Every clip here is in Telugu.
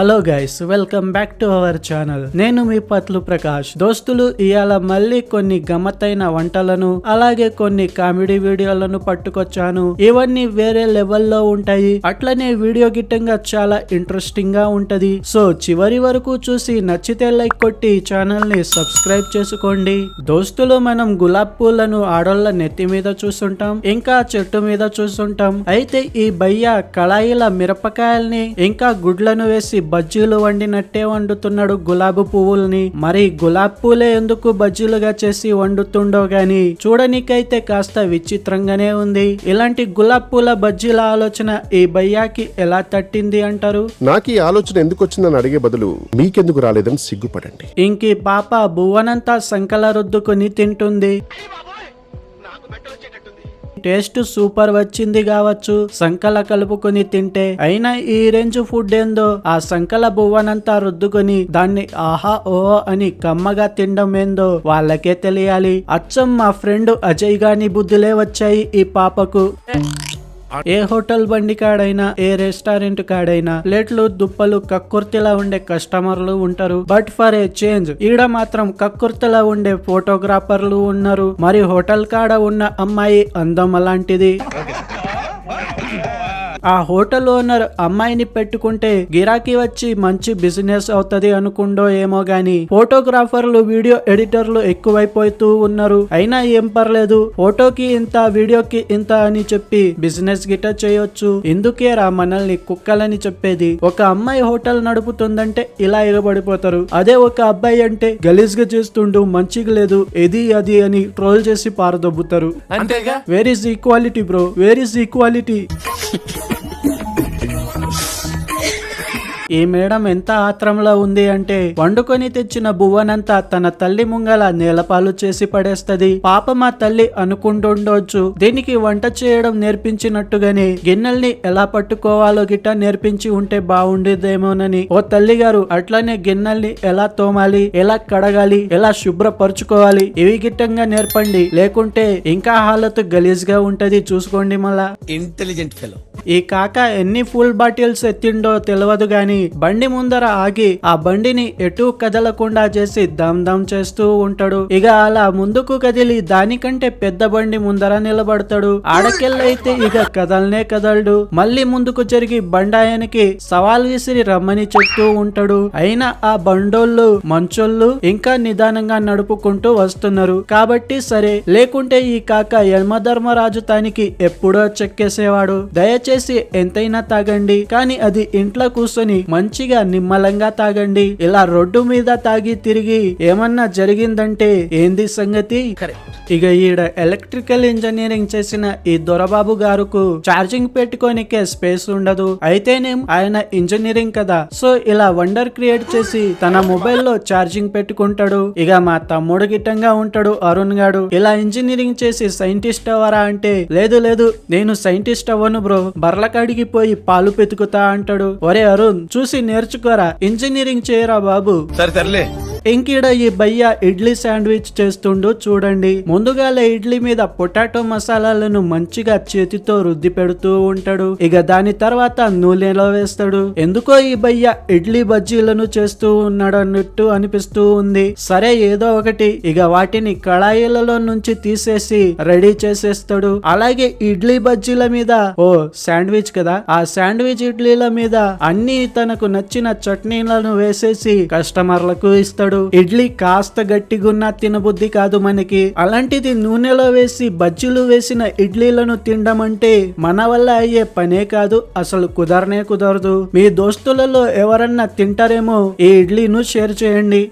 Hello guys welcome back to our channel నేను మీ పత్లు ప్రకాష్. దోస్తులు ఇవాళ మళ్ళీ కొన్ని గమ్మత్తైన వంటలను అలాగే కొన్ని కామెడీ వీడియోలను పట్టుకొచ్చాను. ఇవన్నీ వేరే లెవెల్లో ఉంటాయి. అట్లనే వీడియో గిట్టంగా చాలా ఇంట్రెస్టింగ్గా ఉంటది. సో చివరి వరకు చూసి నచ్చితే లైక్ కొట్టి ఛానల్ని సబ్స్క్రైబ్ చేసుకోండి. దోస్తులు మనం గులాబ్ పూలను ఆడోళ్ళ నెత్తి మీద చూస్తుంటాం ఇంకా చెట్టు మీద చూస్తుంటాం. అయితే ఈ బయ్య కళాయిల మిరపకాయల్ని ఇంకా గుడ్లను వేసి బజ్జీలు వండినట్టే వండుతున్నాడు గులాబీ పువ్వుల్ని. మరి గులాబ్ పూలే ఎందుకు బజ్జీలుగా చేసి వండుతుండో గాని చూడనికైతే కాస్త విచిత్రంగానే ఉంది. ఇలాంటి గులాబ్ పూల బజ్జీల ఆలోచన ఈ బయ్యాకి ఎలా తట్టింది అంటారు? నాకు ఈ ఆలోచన ఎందుకు వచ్చిందని అడిగే బదులు మీకెందుకు రాలేదని సిగ్గుపడండి. ఇంకి పాప బువ్వనంతా సంకల రుద్దుకుని తింటుంది. టేస్ట్ సూపర్ వచ్చింది కావచ్చు. సంకల కలుపుకొని తింటే అయినా ఈ రేంజ్ ఫుడ్ ఏందో? ఆ సంకల బువ్వనంతా రుద్దుకొని దాన్ని ఆహా ఓ అని కమ్మగా తినడం ఏందో వాళ్ళకే తెలియాలి. అచ్చం మా ఫ్రెండ్ అజయ్ గాని బుద్ధులే వచ్చాయి ఈ పాపకు. ఏ హోటల్ బండి కాడైనా ఏ రెస్టారెంట్ కాడైనా ప్లేట్లు దుప్పలు కక్కుర్తిలా ఉండే కస్టమర్లు ఉంటారు. బట్ ఫర్ ఏ చేంజ్ ఈడ మాత్రం కక్కుర్తిలా ఉండే ఫోటోగ్రాఫర్లు ఉన్నారు. మరి హోటల్ కాడ ఉన్న అమ్మాయి అందం అలాంటిది. ఆ హోటల్ ఓనర్ అమ్మాయిని పెట్టుకుంటే గిరాకీ వచ్చి మంచి బిజినెస్ అవుతది అనుకుండో ఏమో గాని ఫోటోగ్రాఫర్లు వీడియో ఎడిటర్లు ఎక్కువైపోతూ ఉన్నారు. అయినా ఏం పర్లేదు. ఫోటోకి ఇంత వీడియోకి ఇంత అని చెప్పి బిజినెస్ గిట చేయొచ్చు. ఎందుకే రా మనల్ని కుక్కలని చెప్పేది. ఒక అమ్మాయి హోటల్ నడుపుతుందంటే ఇలా ఎగబడిపోతారు అదే ఒక అబ్బాయి అంటే గలీజ్గా చేస్తుండు మంచిగా లేదు ఇది అది అని ట్రోల్ చేసి పారదొబ్బుతారు. అంతేగా? Where is equality bro where is equality ఈ మేడం ఎంత ఆత్రంలో ఉంది అంటే వండుకొని తెచ్చిన బువ్వనంతా తన తల్లి ముంగల నేలపాలు చేసి పడేస్తది. పాప మా తల్లి అనుకుంటుండొచ్చు. దీనికి వంట చేయడం నేర్పించినట్టుగానే గిన్నెల్ని ఎలా పట్టుకోవాలో గిట్ట నేర్పించి ఉంటే బాగుండేదేమోనని ఓ తల్లి గారు అట్లనే గిన్నెల్ని ఎలా తోమాలి ఎలా కడగాలి ఎలా శుభ్రపరచుకోవాలి ఇవి గిట్టంగా నేర్పండి. లేకుంటే ఇంకా హాలతు గలీజ్గా ఉంటది చూసుకోండి మళ్ళా. ఇంటెలిజెంట్ ఫెలో ఈ కాక ఎన్ని ఫుల్ బాటిల్స్ ఎత్తిండో తెలియదు గాని బండి ముందర ఆగి ఆ బండిని ఎటు కదలకుండా చేసి దమ్ దమ్ చేస్తూ ఉంటాడు. ఇక అలా ముందుకు కదిలి దానికంటే పెద్ద బండి ముందర నిలబడతాడు. ఆడకెళ్ళైతే ఇక కదలనే కదలడు. మళ్ళీ ముందుకు జరిగి బండాయనికి సవాల్ విసిరి రమ్మని చెప్తూ ఉంటాడు. అయినా ఆ బండోళ్ళు మంచోళ్ళు ఇంకా నిదానంగా నడుపుకుంటూ వస్తున్నారు. కాబట్టి సరే లేకుంటే ఈ కాక యమధర్మరాజు తానికి ఎప్పుడో చెక్కేసేవాడు. దయచేసి ఎంతైనా తాగండి. కానీ అది ఇంట్లో కూర్చొని మంచిగా నిమ్మలంగా తాగండి. ఇలా రోడ్డు మీద తాగి తిరిగి ఏమన్నా జరిగిందంటే ఏంది సంగతి? ఇక ఈడ ఎలక్ట్రికల్ ఇంజనీరింగ్ చేసిన ఈ దొరబాబు గారుకు ఛార్జింగ్ పెట్టుకోనికే స్పేస్ ఉండదు. అయితేనేం ఆయన ఇంజనీరింగ్ కదా. సో ఇలా వండర్ క్రియేట్ చేసి తన మొబైల్లో ఛార్జింగ్ పెట్టుకుంటాడు. ఇక మా తమ్ముడు గిట్టంగా ఉంటాడు అరుణ్ గాడు. ఇలా ఇంజనీరింగ్ చేసి సైంటిస్ట్ అవ్వరా అంటే లేదు లేదు నేను సైంటిస్ట్ అవ్వను బ్రో. బర్లకాడికి పోయి పాలు పెతుకుతా అంటాడు. ఒరే అరుణ్ చూసి నేర్చుకోరా. ఇంజనీరింగ్ చేయరా బాబు. సరే సర్లే. ఇంకీడ ఈ భయ్య ఇడ్లీ శాండ్విచ్ చేస్తుండు చూడండి. ముందుగాల ఇడ్లీ మీద పొటాటో మసాలాలను మంచిగా చేతితో రుద్ది పెడుతూ ఉంటాడు. ఇక దాని తర్వాత నూనెలో వేస్తాడు. ఎందుకో ఈ భయ్య ఇడ్లీ బజ్జీలను చేస్తూ ఉన్నాడు అన్నట్టు అనిపిస్తూ ఉంది. సరే ఏదో ఒకటి. ఇక వాటిని కళాయిలలో నుంచి తీసేసి రెడీ చేసేస్తాడు. అలాగే ఇడ్లీ బజ్జీల మీద ఓ శాండ్విచ్ కదా. ఆ శాండ్విచ్ ఇడ్లీల మీద అన్ని తనకు నచ్చిన చట్నీలను వేసేసి కస్టమర్లకు ఇస్తాడు. ఇడ్లీ కాస్త గట్టిగున్నా తినబుద్ధి కాదు మనకి. అలాంటిది నూనెలో వేసి బజ్జీలు వేసిన ఇడ్లీలను తినడం అంటే మన వల్ల అయ్యే పనే కాదు అసలు కుదరనే కుదరదు. మీ దోస్తులలో ఎవరన్నా తింటారేమో ఈ ఇడ్లీను షేర్ చేయండి.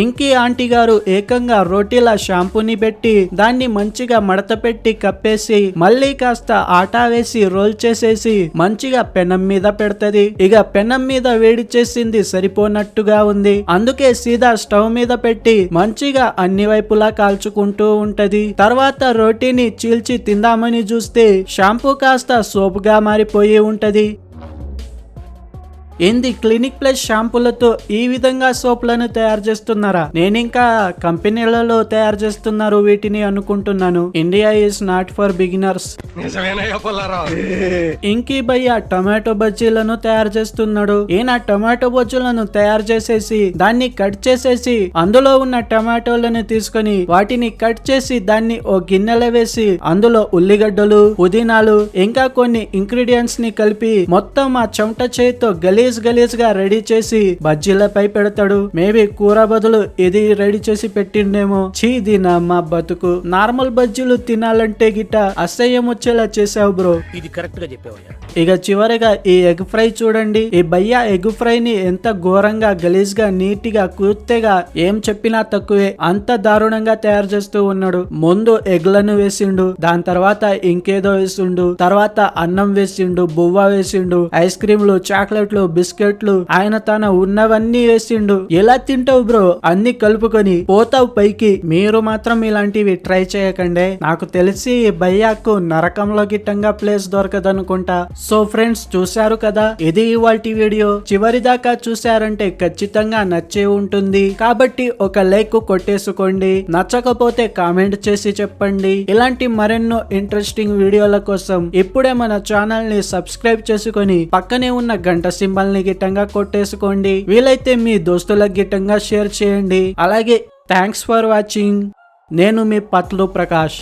ఇంకి ఆంటీ గారు ఏకంగా రోటీల షాంపూని పెట్టి దాన్ని మంచిగా మడత పెట్టి కప్పేసి మళ్ళీ కాస్త ఆటా వేసి రోల్ చేసేసి మంచిగా పెనం మీద పెడతది. ఇక పెనం మీద వేడి చేసింది సరిపోనట్టుగా ఉంది. అందుకే సీదా స్టవ్ మీద పెట్టి మంచిగా అన్ని వైపులా కాల్చుకుంటూ ఉంటది. తర్వాత రోటీని చీల్చి తిందామని చూస్తే షాంపూ కాస్త సోపుగా మారిపోయి ఉంటది. ఏంది క్లినిక్ ప్లస్ షాంపూలతో ఈ విధంగా సోప్లను తయారు చేస్తున్నారా? నేను ఇంకా కంపెనీలలో తయారు చేస్తున్నారు వీటిని అనుకుంటున్నాను. India is not for beginners. ఇంకీ భయ్య టొమాటో బజ్జీలను తయారు చేస్తున్నాడు. ఈయన టొమాటో బజ్జీలను తయారు చేసేసి దాన్ని కట్ చేసేసి అందులో ఉన్న టమాటోలను తీసుకొని వాటిని కట్ చేసి దాన్ని ఓ గిన్నెలో వేసి అందులో ఉల్లిగడ్డలు పుదీనాలు ఇంకా కొన్ని ఇంగ్రీడియంట్స్ని కలిపి మొత్తం ఆ చెమట చేతితో గలీజ్ గలీజ్గా రెడీ చేసి బజ్జీలపై పెడతాడు. మేబీ కూర బదులు ఇది రెడీ చేసి పెట్టిండేమో. చీ దీనమ్మ బతుకు. నార్మల్ బజ్జీలు తినాలంటే గిట్ట అసహ్యం వచ్చేలా చేసావు బ్రో. ఇది కరెక్ట్గా చెప్పావయ్యా. ఇక చివరిగా ఈ ఎగ్ ఫ్రై చూడండి. ఈ భయ్య ఎగ్ ఫ్రై ని ఎంత ఘోరంగా గలీజ్గా నీట్గా కూర్తెగా ఏం చెప్పినా తక్కువే అంత దారుణంగా తయారు చేస్తూ ఉన్నాడు. ముందు ఎగ్లను వేసిండు దాని తర్వాత ఇంకేదో వేసిండు తర్వాత అన్నం వేసిండు బువ్వ వేసిండు ఐస్ క్రీమ్లు చాక్లెట్లు బిస్కెట్లు. ఆయన తన ఉన్నవన్నీ వేసిండు. ఎలా తింటావు బ్రో? అన్ని కలుపుకొని పోతావు పైకి. మీరు మాత్రం ఇలాంటివి ట్రై చేయకండి. నాకు తెలిసి ఈ భయ్యాకు నరకంలో గిట్టంగా ప్లేస్ దొరకదనుకుంటా. సో ఫ్రెండ్స్ చూశారు కదా? ఇది ఇవాళ వీడియో. చివరి దాకా చూశారంటే ఖచ్చితంగా నచ్చే ఉంటుంది. కాబట్టి ఒక లైక్ కొట్టేసుకోండి. నచ్చకపోతే కామెంట్ చేసి చెప్పండి. ఇలాంటి మరెన్నో ఇంట్రెస్టింగ్ వీడియోల కోసం ఇప్పుడే మన ఛానల్ని సబ్స్క్రైబ్ చేసుకొని పక్కనే ఉన్న గంట సింబల్ మమ్మల్ని గిట్టంగా కొట్టేసుకోండి. వీలైతే మీ దోస్తులకు గిట్టంగా షేర్ చేయండి. అలాగే థ్యాంక్స్ ఫర్ వాచింగ్ నేను మీ పత్లు ప్రకాష్.